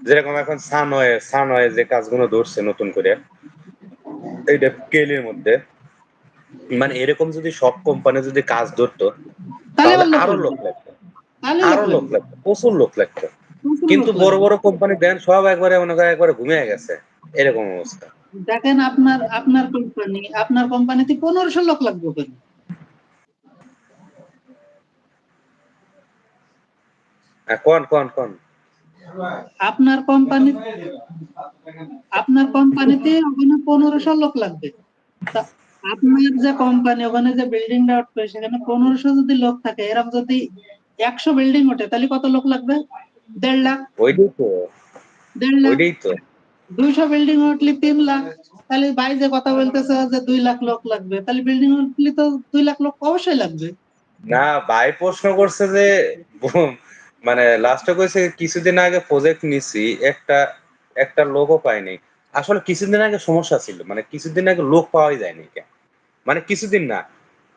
যেরকম এখন সানওয়ে সানওয়ে যে কাজগুলো ধরছে নতুন করে এইটা কেলের মধ্যে। মানে এরকম যদি সব কোম্পানি যদি কাজ ধরতো তাহলে আরও লোক লাগতো আরও লোক লোক লাগতো প্রচুর লোক লাগতো কিন্তু বড় বড় কোম্পানি দেন সব একবারে মনে করে একবারে ঘুমিয়ে গেছে এরকম অবস্থা। দেখেন আপনার আপনার কোম্পানি আপনার কোম্পানিতে পনেরোশো লোক লাগবে কেন হ্যাঁ, কোন কোন কোন? আপনার কোম্পানি আপনার কোম্পানিতে ওখানে পনেরোশো লোক লাগবে। আপনার যে কোম্পানি ওখানে যে বিল্ডিংটা উঠবে সেখানে পনেরোশো যদি লোক থাকে এরকম যদি একশো বিল্ডিং ওঠে তাহলে কত লোক লাগবে? দেড় লাখ। দেড় লাখ। দুইশো বিল্ডিং উঠলে তিন লাখ। তাহলে ভাই যে কথা বলতেছে যে দুই লাখ লোক লাগবে তাহলে বিল্ডিং উঠলে তো দুই লাখ লোক অবশ্যই লাগবে। না ভাই প্রশ্ন করছে যে মানে লাস্টে কইছে কিছুদিন আগে প্রজেক্ট নিছি একটা একটা লোকও পাইনি। আসলে কিছুদিন আগে সমস্যা ছিল মানে কিছুদিন আগে লোক পাওয়াই যায়নি মানে কিছুদিন না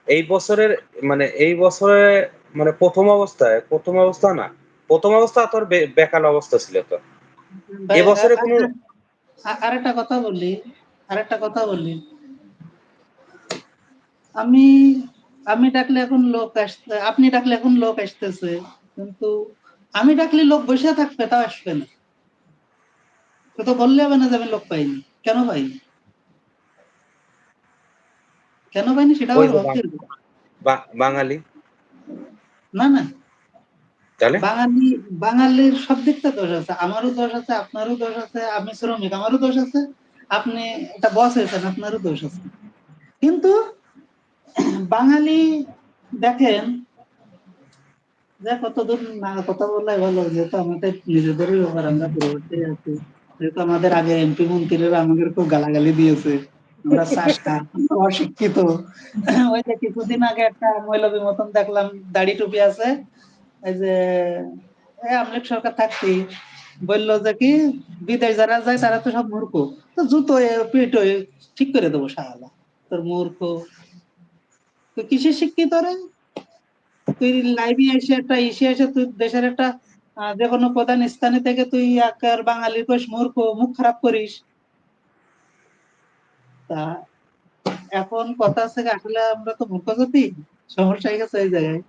এই বছরের মানে এই বছরে মানে প্রথম অবস্থায় প্রথম অবস্থা না প্রথম অবস্থা তোর বে- বেকার অবস্থা ছিল তো। এবছরে কোনো আরেকটা কথা বলি আরেকটা কথা বলি। আমি আমি ডাকলে এখন লোক আসতে আপনি ডাকলে এখন লোক আসতেছে। কিন্তু আমি ডাকলে লোক বসে থাকবে তাও আসবে না। তো তো বললে হবে না যে আমি লোক পাইনি। কেন পাইনি? কেন পাইনি সেটা বাঙালি? না না। বাঙালি বাঙালির সব দিকটা দোষ আছে। আমারও দোষ আছে আপনারও দোষ আছে আমি শ্রমিক আমারও দোষ আছে আপনি একটা বস হয়েছেন আপনারও দোষ আছে। কিন্তু বাঙালি দেখেন যে কতদূর না কথা বললে ভালো যেহেতু আমাদের নিজেদেরই ব্যাপার, আমরা পূর্ববর্তী আছি। যেহেতু আমাদের আগে এমপি মন্ত্রীরা আমাদের খুব গালাগালি দিয়েছে। আমরা চাষা অশিক্ষিত। ওই যে কিছুদিন আগে একটা মৌলবী মতন দেখলাম, দাড়ি টুপি আছে। এই যে আমলিক সরকার থাকতে। বলল যে কি, বিদেশ যারা যায় তারা তো সব মূর্খ। তো জুতো পিটো ঠিক করে দেবো শালা। তোর মূর্খ। তো কিসে শিক্ষিত রে? তুই এসে একটা, এসে তুই দেশের একটা যে কোনো প্রধান স্থানে থেকে তুই একার বাঙালি কোষ মূর্খ, মুখ খারাপ করিস। তা এখন কথা আছে আসলে আমরা তো মূর্খ জাতি, সমস্যা গেছে এই জায়গায়।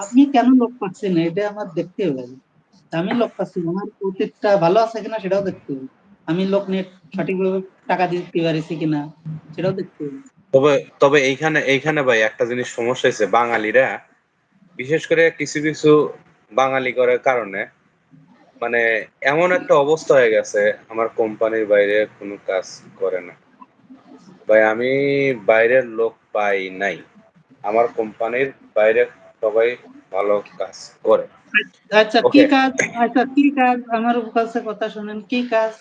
আমি কেন লোক পাচ্ছি না? এটা আমার দেখতে হবে। আমি লোক পাচ্ছি না। আমার অতীতটা ভালো আছে কিনা সেটাও দেখতে হবে। আমি লোক নিয়ে সঠিকভাবে টাকা দিতে পারিছি কিনা সেটাও দেখতে হবে। তবে তবে এইখানে এইখানে ভাই একটা জিনিস সমস্যা হয়েছে, বাঙালিরা বিশেষ করে কিছু কিছু বাঙালি করার কারণে মানে এমন একটা অবস্থা হয়ে গেছে আমার কোম্পানির বাইরে কোনো কাজ করে না। ভাই আমি বাইরের লোক পাই নাই। আমার কোম্পানির বাইরে সবাই ভালো কাজ করে। আচ্ছা কি কাজ? আচ্ছা কি কাজ? আমার কাছে কথা শুনেন কি কাজ?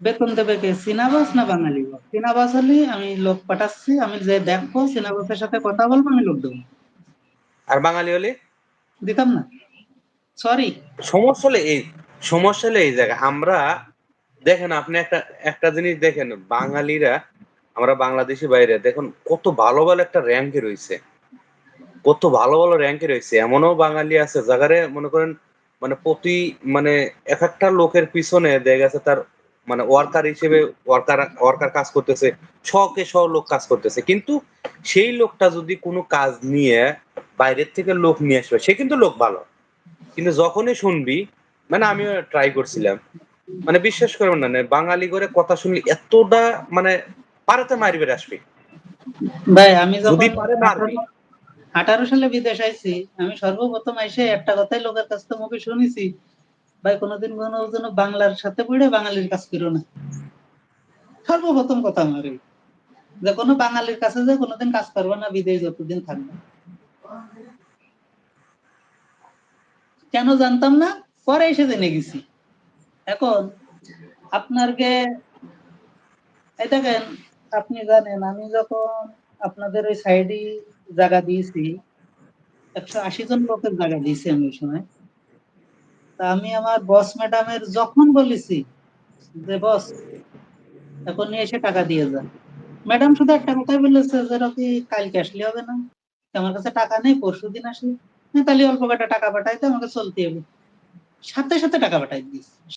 বেতন দেবে কে? সিনাবাস না বাঙালি? বস? সিনাবাস হলে আমি লোক পাঠাচ্ছি আমি যে দেখব সিনাবাসের সাথে কথা বলব আমি লোক দেবো। আর বাঙালি হলে? দিতাম না। সরি সমস্যা হলে এই সমস্যা হলে এই জায়গায় আমরা দেখেন আপনি একটা একটা জিনিস দেখেন বাঙালিরা আমরা বাংলাদেশি বাইরে দেখুন কত ভালো ভালো একটা র্যাঙ্কে রয়েছে। কত ভালো ভালো র্যাঙ্কে রয়েছে। এমনও বাঙালি আছে জায়গারে মনে করেন মানে প্রতি মানে এক একটা লোকের পিছনে দেখা গেছে তার মানে ওয়ার্কার হিসেবে ওয়ার্কার ওয়ার্কার কাজ করতেছে শখে শ লোক কাজ করতেছে। কিন্তু সেই লোকটা যদি কোনো কাজ নিয়ে বাইরের থেকে লোক নিয়ে আসবে সে কিন্তু লোক ভালো। কিন্তু যখনই শুনবি মানে আমিও ট্রাই করছিলাম। মানে বিশ্বাস করবেন না মানে বাঙালি করে কথা শুনলে এতটা মানে পারাতে মারিবে আসবে। ভাই আমি যদি পারে মারবি। আঠারো সালে বিদেশ আইছি আমি সর্বপ্রথম এসে একটা কথাই লোকের কাছ থেকে মুখে শুনেছি ভাই কোনোদিন কোনো যেন বাংলার সাথে পড়ে বাঙালির কাজ করো না। সর্বপ্রথম কথা আমার যে কোনো বাঙালির কাছে যে কোনোদিন কাজ করব না বিদেশ যতদিন থাকবে। কেন জানতাম না? পরে এসে জেনে গেছি। এখন আপনার গে এই দেখেন, আপনি জানেন, আমি যখন আপনাদের ওই সাইডে জায়গা দিয়েছি, একশো আশি জন লোকের জায়গা দিয়েছি আমি ওই সময়। তা আমি আমার বস ম্যাডামের যখন বলেছি যে, বস, এখন নিয়ে এসে টাকা দিয়ে যান। ম্যাডাম শুধু একটা কথাই বলেছে যে কি কালকে আসলে হবে না? আমার কাছে টাকা নেই পরশু দিন আসলে হ্যাঁ, তাহলে অল্প কটা টাকা পাঠাইতে আমাকে চলতে হবে। সাথে সাথে টাকা পাঠাই দিস।